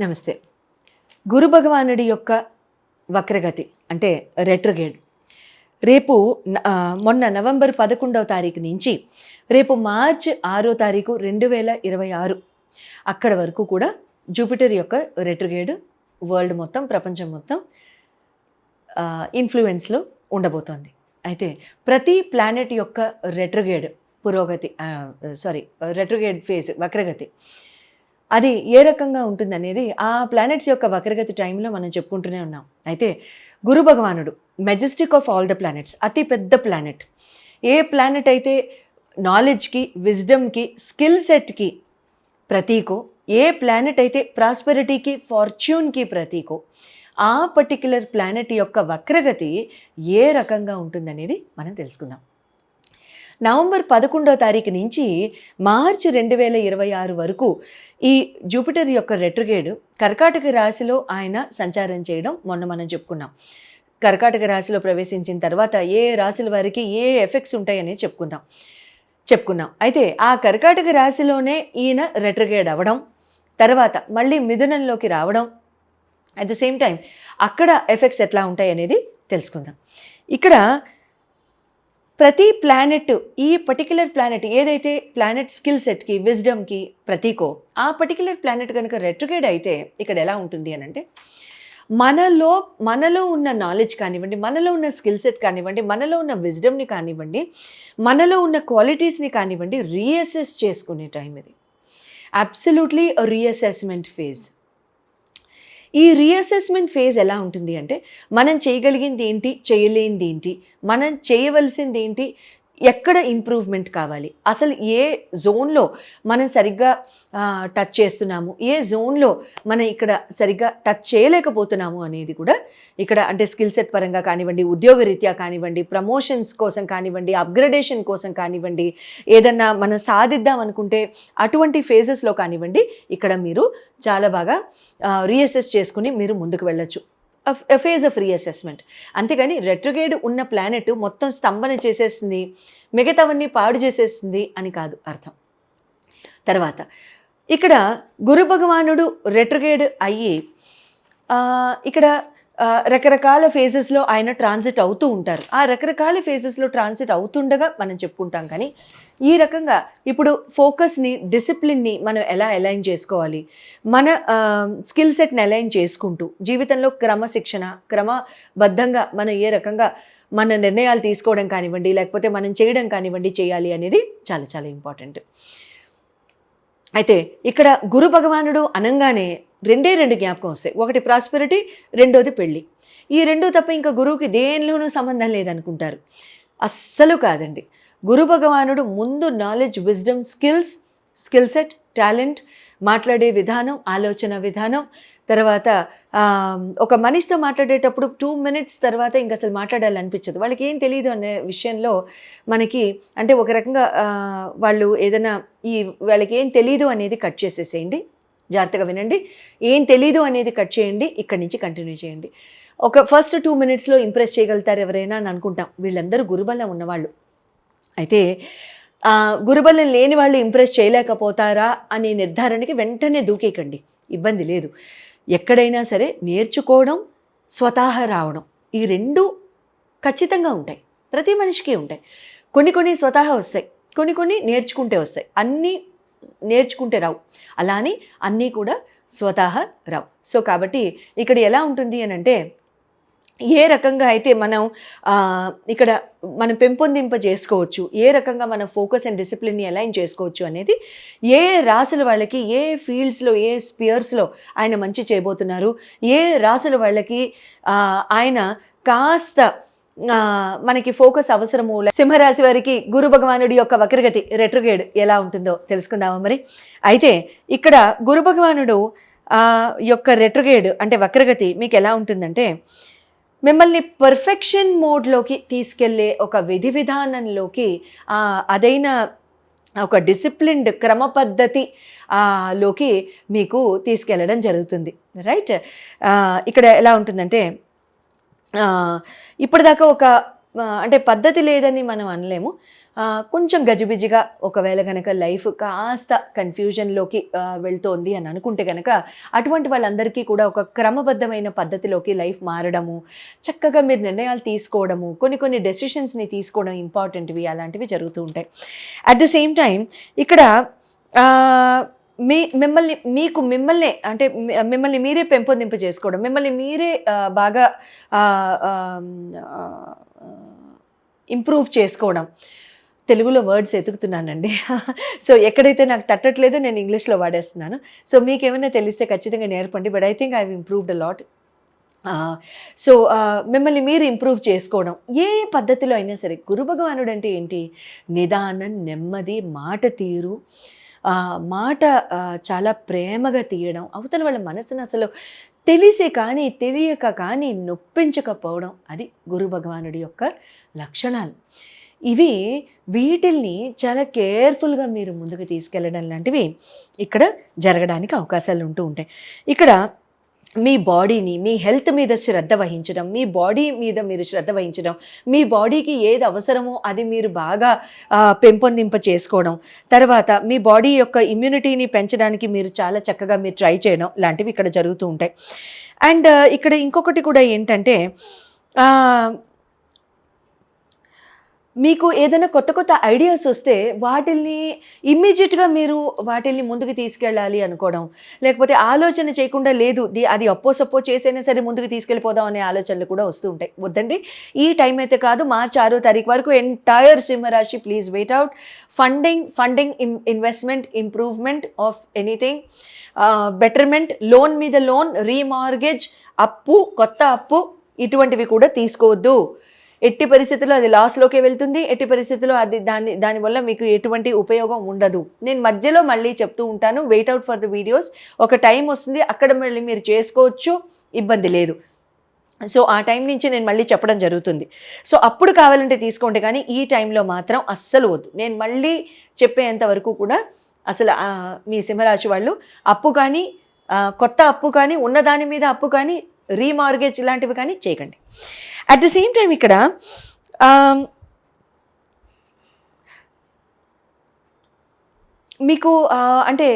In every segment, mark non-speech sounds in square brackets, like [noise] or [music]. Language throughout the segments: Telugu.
నమస్తే. గురు భగవానుడి యొక్క వక్రగతి అంటే రెట్రగేడ్ రేపు మొన్న నవంబర్ పదకొండవ తారీఖు నుంచి రేపు మార్చ్ ఆరో తారీఖు రెండు వేల ఇరవై ఆరు. అక్కడ వరకు కూడా జూపిటర్ యొక్క రెట్రగేడ్ వరల్డ్ మొత్తం ప్రపంచం మొత్తం ఇన్ఫ్లుయెన్స్లో ఉండబోతోంది. అయితే ప్రతి ప్లానెట్ యొక్క రెట్రగేడ్ పురోగతి సారీ రెట్రగేడ్ ఫేజ్ వక్రగతి అది ఏ రకంగా ఉంటుందనేది ఆ ప్లానెట్స్ యొక్క వక్రగతి టైంలో మనం చెప్పుకుంటూనే ఉన్నాం. అయితే గురు భగవానుడు majestic of all the planets అతి పెద్ద ప్లానెట్ ఏ ప్లానెట్ అయితే నాలెడ్జ్కి విజ్డమ్కి స్కిల్ సెట్కి ప్రతీకో ఏ ప్లానెట్ అయితే ప్రాస్పెరిటీకి ఫార్చ్యూన్కి ప్రతీకో ఆ పర్టిక్యులర్ ప్లానెట్ యొక్క వక్రగతి ఏ రకంగా ఉంటుందనేది మనం తెలుసుకుందాం. నవంబర్ పదకొండో తారీఖు నుంచి మార్చి రెండు వేల ఇరవై ఆరు వరకు ఈ జూపిటర్ యొక్క రెట్రగేడ్ కర్కాటక రాశిలో ఆయన సంచారం చేయడం మొన్న మనం చెప్పుకున్నాం. కర్కాటక రాశిలో ప్రవేశించిన తర్వాత ఏ రాశుల వారికి ఏ ఎఫెక్ట్స్ ఉంటాయనేది చెప్పుకుందాం. చెప్పుకున్నాం. అయితే ఆ కర్కాటక రాశిలోనే ఈయన రెట్రగేడ్ అవ్వడం తర్వాత మళ్ళీ మిథునంలోకి రావడం అట్ ద సేమ్ టైం అక్కడ ఎఫెక్ట్స్ ఎట్లా ఉంటాయి అనేది తెలుసుకుందాం. ఇక్కడ ప్రతి ప్లానెట్ ఈ పర్టికులర్ ప్లానెట్ ఏదైతే ప్లానెట్ స్కిల్ సెట్కి విజ్డమ్కి ప్రతీకో ఆ పర్టికులర్ ప్లానెట్ కనుక రెట్రగేడ్ అయితే ఇక్కడ ఎలా ఉంటుంది అని అంటే మనలో మనలో ఉన్న నాలెడ్జ్ కానివ్వండి మనలో ఉన్న స్కిల్ సెట్ కానివ్వండి మనలో ఉన్న విజ్డమ్ని కానివ్వండి మనలో ఉన్న క్వాలిటీస్ని కానివ్వండి రీఅసెస్ చేసుకునే టైం ఇది. అబ్సల్యూట్లీ రీఅసెస్మెంట్ ఫేజ్ ఈ రీఅసెస్మెంట్ ఫేజ్ ఎలా ఉంటుంది అంటే మనం చేయగలిగింది ఏంటి చేయలేనిది ఏంటి మనం చేయవలసింది ఏంటి ఎక్కడ ఇంప్రూవ్మెంట్ కావాలి? అసలు ఏ జోన్లో మనం సరిగ్గా టచ్ చేస్తున్నాము? ఏ జోన్లో మనం ఇక్కడ సరిగ్గా టచ్ చేయలేకపోతున్నాము అనేది కూడా ఇక్కడ అంటే స్కిల్ సెట్ పరంగా కానివ్వండి ఉద్యోగరీత్యా కానివ్వండి ప్రమోషన్స్ కోసం కానివ్వండి అప్గ్రేడేషన్ కోసం కానివ్వండి ఏదన్నా మనం సాధిద్దాం అనుకుంటే అటువంటి ఫేజెస్లో కానివ్వండి ఇక్కడ మీరు చాలా బాగా రీఅసెస్ చేసుకుని మీరు ముందుకు వెళ్ళచ్చు. ఫేజ్ ఆఫ్ రీఅసెస్మెంట్ అంతేగాని రెట్రగేడ్ ఉన్న ప్లానెట్ మొత్తం స్తంభన చేసేస్తుంది మిగతావన్నీ పాడు చేసేస్తుంది అని కాదు అర్థం. తర్వాత ఇక్కడ గురు భగవానుడు రెట్రగేడ్ అయ్యి ఇక్కడ రకరకాల ఫేజెస్లో ఆయన ట్రాన్సిట్ అవుతూ ఉంటారు. ఆ రకరకాల ఫేజెస్లో ట్రాన్సిట్ అవుతుండగా మనం చెప్పుకుంటాం కానీ ఈ రకంగా ఇప్పుడు ఫోకస్ని డిసిప్లిన్ని మనం ఎలా అలైన్ చేసుకోవాలి? మన స్కిల్ సెట్ని అలైన్ చేసుకుంటూ జీవితంలో క్రమశిక్షణ క్రమబద్ధంగా మనం ఏ రకంగా మన నిర్ణయాలు తీసుకోవడం కానివ్వండి లేకపోతే మనం చేయడం కానివ్వండి చేయాలి అనేది చాలా చాలా ఇంపార్టెంట్ అయితే ఇక్కడ గురు భగవానుడు అనంగానే రెండే రెండు జ్ఞాపకం వస్తాయి. ఒకటి ప్రాస్పెరిటీ రెండోది పెళ్ళి ఈ రెండు తప్ప ఇంకా గురువుకి దేనిలోనూ సంబంధం లేదనుకుంటారు. అస్సలు కాదండి. గురు భగవానుడు ముందు knowledge wisdom skills skill set talent మాట్లాడే విధానం ఆలోచన విధానం తర్వాత ఒక మనిషితో మాట్లాడేటప్పుడు టూ మినిట్స్ తర్వాత ఇంకా అసలు మాట్లాడాలనిపించదు. వాళ్ళకి ఏం తెలియదు అనే విషయంలో మనకి అంటే ఒక రకంగా వాళ్ళు ఏదైనా ఈ వాళ్ళకి ఏం తెలియదు అనేది కట్ చేసేసేయండి. జాగ్రత్తగా వినండి. ఏం తెలీదు అనేది కట్ చేయండి. ఇక్కడి నుంచి కంటిన్యూ చేయండి. ఒక ఫస్ట్ టూ మినిట్స్లో ఇంప్రెస్ చేయగలుగుతారు ఎవరైనా అని అనుకుంటాం. వీళ్ళందరూ గురుబలం ఉన్నవాళ్ళు. అయితే గురుబలం లేని వాళ్ళు ఇంప్రెస్ చేయలేకపోతారా అనే నిర్ధారణకి వెంటనే దూకేకండి ఇబ్బంది లేదు. ఎక్కడైనా సరే నేర్చుకోవడం స్వతహా రావడం ఈ రెండు ఖచ్చితంగా ఉంటాయి. ప్రతి మనిషికి ఉంటాయి. కొన్ని కొన్ని స్వతహా వస్తాయి. కొన్ని కొన్ని నేర్చుకుంటే వస్తాయి. అన్నీ నేర్చుకుంటే రావు. అలా అని అన్నీ కూడా స్వతహా రావు. సో కాబట్టి ఇక్కడ ఎలా ఉంటుంది అని అంటే ఏ రకంగా అయితే మనం ఇక్కడ మనం పెంపొందింప చేసుకోవచ్చు ఏ రకంగా మనం ఫోకస్ అండ్ డిసిప్లిన్ని అలైన్ చేసుకోవచ్చు అనేది ఏ రాసుల వాళ్ళకి ఏ ఫీల్డ్స్లో ఏ స్పియర్స్లో ఆయన మంచి చేయబోతున్నారు ఏ రాసుల వాళ్ళకి ఆయన కాస్త మనకి ఫోకస్ అవసరము సింహరాశి వారికి గురు భగవానుడి యొక్క వక్రగతి రెట్రుగేడ్ ఎలా ఉంటుందో తెలుసుకుందాము మరి? అయితే ఇక్కడ గురు భగవానుడు యొక్క రెట్రుగేడ్ అంటే వక్రగతి మీకు ఎలా ఉంటుందంటే మిమ్మల్ని పర్ఫెక్షన్ మోడ్లోకి తీసుకెళ్ళే ఒక విధి విధానంలోకి అదైన ఒక డిసిప్లిన్డ్ క్రమ పద్ధతి లోకి మీకు తీసుకెళ్ళడం జరుగుతుంది. రైట్ ఇక్కడ ఎలా ఉంటుందంటే ఇప్పటిదాకా ఒక అంటే పద్ధతి లేదని మనం అనలేము. కొంచెం గజిబిజిగా ఒకవేళ కనుక లైఫ్ కాస్త కన్ఫ్యూజన్లోకి వెళ్తోంది అని అనుకుంటే కనుక అటువంటి వాళ్ళందరికీ కూడా ఒక క్రమబద్ధమైన పద్ధతిలోకి లైఫ్ మారడము చక్కగా మీరు నిర్ణయాలు తీసుకోవడము కొన్ని కొన్ని డెసిషన్స్ని తీసుకోవడం ఇంపార్టెంట్వి అలాంటివి జరుగుతూ ఉంటాయి. అట్ ద సేమ్ టైం ఇక్కడ మీ మిమ్మల్ని మీకు మిమ్మల్ని అంటే మిమ్మల్ని మీరే పెంపొందింప చేసుకోవడం మిమ్మల్ని మీరే బాగా ఇంప్రూవ్ చేసుకోవడం. తెలుగులో వర్డ్స్ ఎతుకుతున్నానండి. [laughs] సో ఎక్కడైతే నాకు తట్టట్లేదో నేను ఇంగ్లీష్లో వాడేస్తున్నాను. సో మీకు ఏమైనా తెలిస్తే ఖచ్చితంగా నేర్పండి but I think I improved a lot. So మిమ్మల్ని మీరు ఇంప్రూవ్ చేసుకోవడం ఏ పద్ధతిలో అయినా సరే గురు భగవానుడు అంటే ఏంటి? నిదానం నెమ్మది మాట తీరు మాట చాలా ప్రేమగా తీయడం అవతల వాళ్ళ మనసును అసలు తెలిసే కానీ తెలియక కానీ నొప్పించకపోవడం అది గురు భగవానుడి యొక్క లక్షణాలు. ఇవి వీటిల్ని చాలా కేర్ఫుల్గా మీరు ముందుకు తీసుకెళ్ళడం లాంటివి ఇక్కడ జరగడానికి అవకాశాలు ఉంటూ ఉంటాయి. ఇక్కడ మీ బాడీని మీ హెల్త్ మీద శ్రద్ధ వహించడం మీ బాడీ మీద మీరు శ్రద్ధ వహించడం మీ బాడీకి ఏది అవసరమో అది మీరు బాగా పెంపొందింప చేసుకోవడం తర్వాత మీ బాడీ యొక్క ఇమ్యూనిటీని పెంచడానికి మీరు చాలా చక్కగా మీరు ట్రై చేయడం లాంటివి ఇక్కడ జరుగుతూ ఉంటాయి. అండ్ ఇక్కడ ఇంకొకటి కూడా ఏంటంటే మీకు ఏదైనా కొత్త కొత్త ఐడియాస్ వస్తే వాటిల్ని ఇమ్మీడియట్గా మీరు వాటిల్ని ముందుకు తీసుకెళ్ళాలి అనుకోవడం లేకపోతే ఆలోచన చేయకుండా లేదు ది- అది అప్పో సప్పో చేసైనా సరే ముందుకు తీసుకెళ్ళిపోదాం అనే ఆలోచనలు కూడా వస్తూ ఉంటాయి. వద్దండి. ఈ టైం అయితే కాదు మార్చి ఆరో తారీఖు వరకు ఎంటైర్ సింహరాశి please wait out funding funding investment improvement of anything betterment loan మీద లోన్ రీమార్గేజ్ అప్పు కొత్త అప్పు ఇటువంటివి కూడా తీసుకోవద్దు. ఎట్టి పరిస్థితుల్లో అది లాస్లోకి వెళ్తుంది. ఎట్టి పరిస్థితుల్లో అది దాని దానివల్ల మీకు ఎటువంటి ఉపయోగం ఉండదు. నేను మధ్యలో మళ్ళీ చెప్తూ ఉంటాను. Wait out for the videos ఒక టైం వస్తుంది. అక్కడ మళ్ళీ మీరు చేసుకోవచ్చు. ఇబ్బంది లేదు. సో ఆ టైం నుంచి నేను మళ్ళీ చెప్పడం జరుగుతుంది. సో అప్పుడు కావాలంటే తీసుకోండి. కానీ ఈ టైంలో మాత్రం అస్సలు వద్దు. నేను మళ్ళీ చెప్పేంత వరకు కూడా అసలు మీ సింహరాశి వాళ్ళు అప్పు కానీ కొత్త అప్పు కానీ ఉన్న దాని మీద అప్పు కానీ రీమార్గేజ్ ఇలాంటివి కానీ చేయకండి. అట్ ద సేమ్ టైం ఇక్కడ um, మీకు అంటే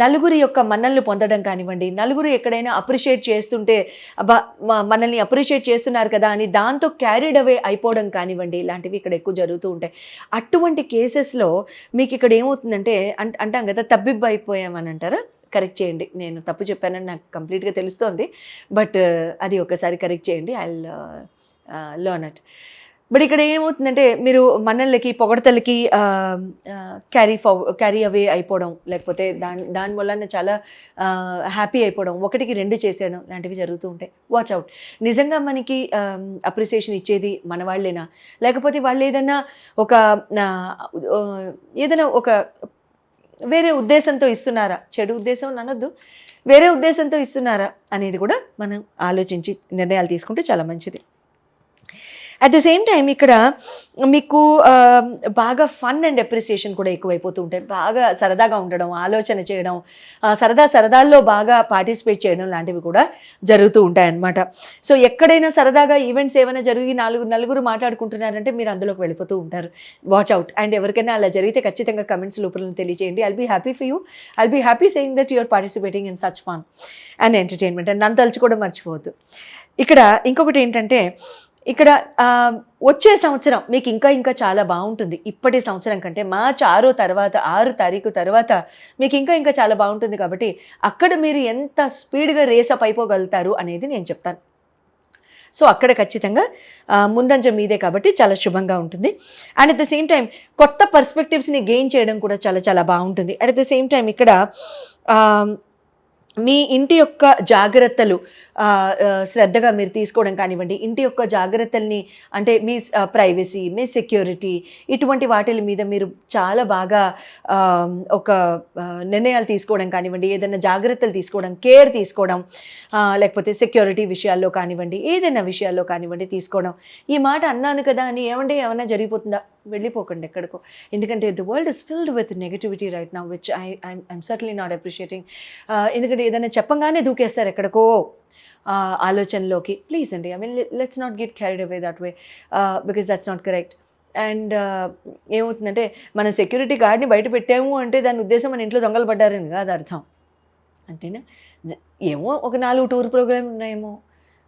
నలుగురి యొక్క మన్నల్ని పొందడం కానివ్వండి నలుగురు ఎక్కడైనా అప్రిషియేట్ చేస్తుంటే మనల్ని అప్రిషియేట్ చేస్తున్నారు కదా అని దాంతో క్యారీడ్ అవే అయిపోవడం కానివ్వండి ఇలాంటివి ఇక్కడ ఎక్కువ జరుగుతూ ఉంటాయి. అటువంటి కేసెస్లో మీకు ఇక్కడ ఏమవుతుందంటే అంట అంటాం కదా తబ్బిబ్బు అయిపోయామని అంటారా? కరెక్ట్ చేయండి. నేను తప్పు చెప్పానని నాకు కంప్లీట్గా తెలుస్తోంది. బట్ అది ఒకసారి కరెక్ట్ చేయండి. ఐ లర్న్ ఇట్ బట్ ఇక్కడ ఏమవుతుందంటే మీరు మన్నలకి పొగడతలకి క్యారీ ఫౌ క్యారీ అవే అయిపోవడం లేకపోతే దాని దాని వల్ల చాలా హ్యాపీ అయిపోవడం ఒకటికి రెండు చేసేయడం లాంటివి జరుగుతూ ఉంటాయి. వాచ్ అవుట్ నిజంగా మనకి అప్రిసియేషన్ ఇచ్చేది మన వాళ్ళేనా? లేకపోతే వాళ్ళు ఏదైనా ఒక ఏదైనా ఒక వేరే ఉద్దేశంతో ఇస్తున్నారా? చెడు ఉద్దేశం అనొద్దు. వేరే ఉద్దేశంతో ఇస్తున్నారా? అనేది కూడా మనం ఆలోచించి నిర్ణయాలు తీసుకుంటే చాలా మంచిది. అట్ ద సేమ్ టైం ఇక్కడ మీకు బాగా ఫన్ అండ్ అప్రిసియేషన్ కూడా ఎక్కువైపోతూ ఉంటాయి. బాగా సరదాగా ఉండడం ఆలోచన చేయడం సరదా సరదాల్లో బాగా పార్టిసిపేట్ చేయడం లాంటివి కూడా జరుగుతూ ఉంటాయి అన్నమాట సో ఎక్కడైనా సరదాగా ఈవెంట్స్ ఏమైనా జరిగి నాలుగు నలుగురు మాట్లాడుకుంటున్నారంటే మీరు అందులోకి వెళ్ళిపోతూ ఉంటారు. వాచ్ అవుట్ అండ్ ఎవరికైనా అలా జరిగితే ఖచ్చితంగా కమెంట్స్ లోపల తెలియజేయండి I'll be happy for you I'll be happy saying that you're participating in such fun and entertainment and నన్ను తలుచుకోవడం మర్చిపోవద్దు. ఇక్కడ ఇంకొకటి ఏంటంటే ఇక్కడ వచ్చే సంవత్సరం మీకు ఇంకా ఇంకా చాలా బాగుంటుంది. ఇప్పటి సంవత్సరం కంటే మార్చి ఆరో తర్వాత ఆరు తారీఖు తర్వాత మీకు ఇంకా ఇంకా చాలా బాగుంటుంది కాబట్టి అక్కడ మీరు ఎంత స్పీడ్గా రేసప్ అయిపోగలుగుతారు అనేది నేను చెప్తాను. సో అక్కడ ఖచ్చితంగా ముందంజ మీదే కాబట్టి చాలా శుభంగా ఉంటుంది. And at the same time కొత్త పర్స్పెక్టివ్స్ని గెయిన్ చేయడం కూడా చాలా చాలా బాగుంటుంది. అట్ ద సేమ్ టైం ఇక్కడ మీ ఇంటి యొక్క జాగ్రత్తలు శ్రద్ధగా మీరు తీసుకోవడం కానివ్వండి ఇంటి యొక్క జాగ్రత్తల్ని అంటే మీ ప్రైవసీ మీ సెక్యూరిటీ ఇటువంటి వాటి మీద మీరు చాలా బాగా ఒక నిర్ణయాలు తీసుకోవడం కానివ్వండి ఏదైనా జాగ్రత్తలు తీసుకోవడం కేర్ తీసుకోవడం లేకపోతే సెక్యూరిటీ విషయాల్లో కానివ్వండి ఏదైనా విషయాల్లో కానివ్వండి తీసుకోవడం. ఈ మాట అన్నాను కదా అని ఏమంటే ఏమైనా జరిగిపోతుందా? వెళ్ళిపోకండి ఎక్కడికో. ఎందుకంటే the world is filled with negativity right నా which I I'm certainly not appreciating ఎందుకంటే ఏదైనా చెప్పంగానే దూకేస్తారు ఎక్కడికో uh, ఆలోచనలోకి. ప్లీజ్ అండి I mean let's not get carried away that way because that's not correct and ఏమవుతుందంటే మనం సెక్యూరిటీ గార్డ్ని బయట పెట్టాము అంటే దాని ఉద్దేశం మన ఇంట్లో దొంగలు పడ్డారని కాదు అర్థం. అంతేనా? జ- ఏమో ఒక నాలుగు టూర్ ప్రోగ్రామ్ ఉన్నాయేమో.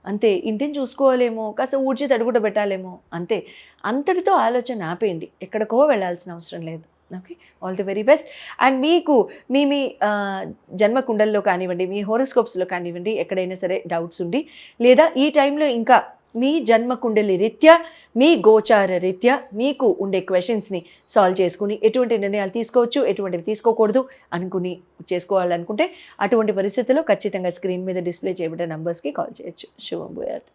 అంతే ఇంటిని చూసుకోవాలేమో కాస్త ఊడ్చి తడుగుట పెట్టాలేమో అంతే. అంతటితో ఆలోచన ఆపేయండి. ఎక్కడికో వెళ్ళాల్సిన అవసరం లేదు. Okay? All the very best. And మీకు మీ మీ జన్మకుండల్లో జన్మ కుండల్లో కానివ్వండి మీ హోరోస్కోప్స్లో కానివ్వండి ఎక్కడైనా సరే డౌట్స్ ఉండి లేదా ఈ టైంలో ఇంకా మీ జన్మ కుండలి రీత్యా మీ గోచార రీత్యా మీకు ఉండే క్వశ్చన్స్ని సాల్వ్ చేసుకుని ఎటువంటి నిర్ణయాలు తీసుకోవచ్చు ఎటువంటివి తీసుకోకూడదు అనుకుని చేసుకోవాలనుకుంటే అటువంటి పరిస్థితుల్లో ఖచ్చితంగా స్క్రీన్ మీద డిస్ప్లే చేయబడ్డ నంబర్స్కి కాల్ చేయొచ్చు. శుభం భూయాత్.